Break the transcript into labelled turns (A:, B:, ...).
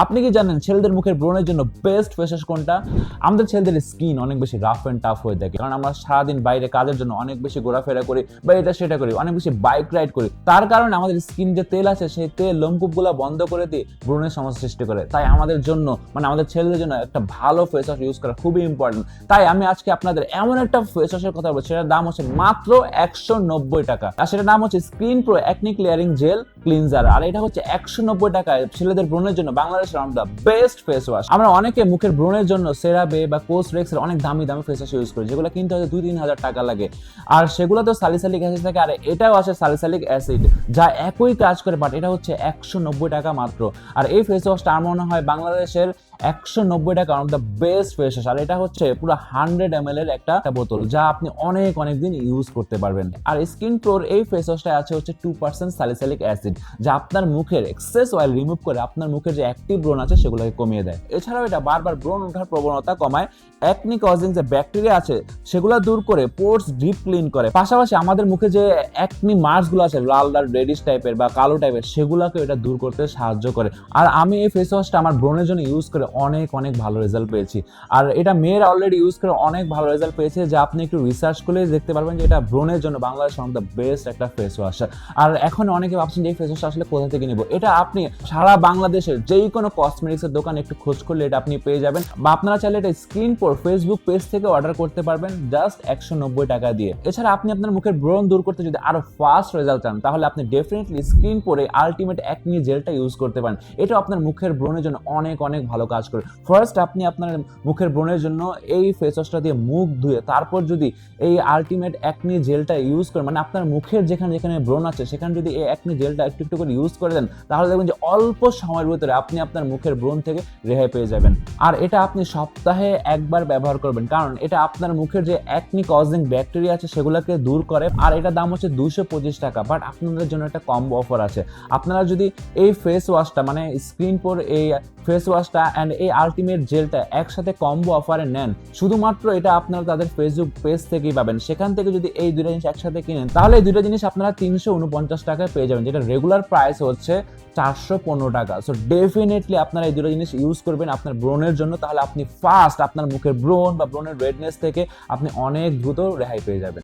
A: আপনি কি জানেন ছেলেদের মুখের ব্রণের জন্য বেস্ট ফেস ওয়াশ কোনটা? আমাদের ছেলেদের স্কিন অনেক বেশি রাফ অ্যান্ড টাফ হয়ে থাকে। কারণ আমরা সারাদিন বাইরে কাজের জন্য অনেক বেশি ঘোরাফেরা করি বা এটা সেটা করি, অনেক বেশি বাইক রাইড করি। তার কারণে আমাদের স্কিন যে তেল আছে, সেই তেল লোমকূপগুলো বন্ধ করে দিয়ে ব্রণের সমস্যা সৃষ্টি করে। তাই আমাদের জন্য মানে আমাদের ছেলেদের জন্য একটা ভালো ফেস ওয়াশ ইউজ করা খুবই ইম্পর্টেন্ট তাই আমি আজকে আপনাদের এমন একটা ফেস ওয়াশের কথা বলব সেটার দাম হচ্ছে মাত্র একশো নব্বই টাকা। আর সেটার নাম হচ্ছে screen pro acne clearing gel cleanser আর এটা হচ্ছে একশো নব্বই টাকায় ছেলেদের ব্রণের জন্য বাংলাদেশের on the best face wash আমরা অনেকে মুখের ব্রণের জন্য সেরাবে বা কোস রেক্সের অনেক দামি দামি ফেস ওয়াশ ইউজ করি, যেগুলো কিনতে হয়তো দুই তিন হাজার টাকা লাগে। আর সেগুলো তো সালিসালিক অ্যাসিড থাকে, আর এটাও আছে সালিসালিক অ্যাসিড যা একই কাজ করে বাট এটা হচ্ছে একশো নব্বই টাকা মাত্র। আর এই ফেস ওয়াশটা আমার মনে হয় বাংলাদেশের একশো নব্বই টাকা অন দ্য বেস্ট ফেস আর এটা হচ্ছে পুরো হান্ড্রেড এম এর একটা বোতল যা আপনি অনেক অনেক দিন ইউজ করতে পারবেন। আর স্কিন প্রোর এই ফেস ওয়াশটা আছে হচ্ছে টু পার্সেন্ট সালিসালিক অ্যাসিড যা আপনার মুখের এক্সেস অয়েল রিমুভ করে আপনার মুখের যে অ্যাক্টিভ ব্রণ আছে সেগুলোকে কমিয়ে দেয়। এছাড়াও এটা বারবার ব্রণ ওঠার প্রবণতা কমায়। অ্যাকনি কজিং যে ব্যাকটেরিয়া আছে, সেগুলো দূর করে পোর্স ডিপ ক্লিন করে। পাশাপাশি আমাদের মুখে যে অ্যাকনি মার্কসগুলো আছে, লাল লাল রেডিশ টাইপের বা কালো টাইপের সেগুলোকে এটা দূর করতে সাহায্য করে। আর আমি এই ফেস ওয়াশটা আমার ব্রণের জন্য ইউজ করে অনেক অনেক ভালো রেজাল্ট পেয়েছি। আর এটা মেয়েরা অলরেডি ইউজ করে অনেক ভালো রেজাল্ট পেয়েছে, যা আপনি একটু রিসার্চ করলে দেখতে পারবেন যে এটা ব্রণের জন্য বাংলাদেশ অন দ্য বেস্ট একটা ফেস ওয়াশ আর এখন অনেকে ভাবছেন যে এই ফেস ওয়াশটা আসলে কোথা থেকে নিব? এটা আপনি সারা বাংলাদেশের যেই কোনো কসমেটিক্সের দোকান একটু খোঁজ করলে এটা আপনি পেয়ে যাবেন। বা আপনারা চাইলে এটা স্ক্রিন পর ফেসবুক পেজ থেকে অর্ডার করতে পারবেন জাস্ট একশো নব্বই টাকা দিয়ে। এছাড়া আপনি আপনার মুখের ব্রণ দূর করতে যদি আরও ফাস্ট রেজাল্ট চান, তাহলে আপনি definitely screen pro ultimate acne জেলটা ইউজ করতে পারেন। এটা আপনার মুখের ব্রণের জন্য অনেক অনেক ভালো কাজ করে। ফার্স্ট আপনি আপনার মুখের ব্রণের জন্য এই ফেস ওয়াশটা দিয়ে মুখ ধুয়ে, তারপর যদি এই আলটিমেট অ্যাকনি জেলটা ইউজ করেন মানে আপনার মুখের যেখানে যেখানে ব্রণ আছে, সেখানে যদি এই অ্যাকনি জেলটা একটু একটু করে ইউজ করে দেন, তাহলে দেখবেন যে অল্প সময়ের ভিতরে আপনি আপনার মুখের ব্রণ থেকে রেহাই পেয়ে যাবেন। আর এটা আপনি সপ্তাহে একবার ব্যবহার করবেন, কারণ এটা আপনার মুখের যে অ্যাকনি কজিং ব্যাকটেরিয়া আছে, সেগুলোকে দূর করে, আর এটা দাম হচ্ছে দুশো পঁচিশ টাকা বাট আপনাদের জন্য একটা কম্বো অফার আছে। আপনারা যদি এই ফেস ওয়াশটা মানে স্ক্রিন পর এই ফেস ওয়াশটা অ্যান্ড এই আলটিমেট জেলটা একসাথে কম্বো অফারে নেন। শুধুমাত্র এটা আপনারা তাদের ফেসবুক পেজ থেকেই পাবেন। সেখান থেকে যদি এই দুটো জিনিস একসাথে কিনেন, তাহলে এই দুটো জিনিস আপনারা তিনশো উনপঞ্চাশ টাকায় পেয়ে যাবেন, যেটা রেগুলার প্রাইস হচ্ছে চারশো পনেরো টাকা। সো ডেফিনেটলি আপনারা এই দুটো জিনিস ইউজ করবেন আপনার ব্রণের জন্য, তাহলে আপনি ফার্স্ট আপনার মুখের ব্রণ বা ব্রণের রেডনেস থেকে আপনি অনেক দ্রুত রেহাই পেয়ে যাবেন।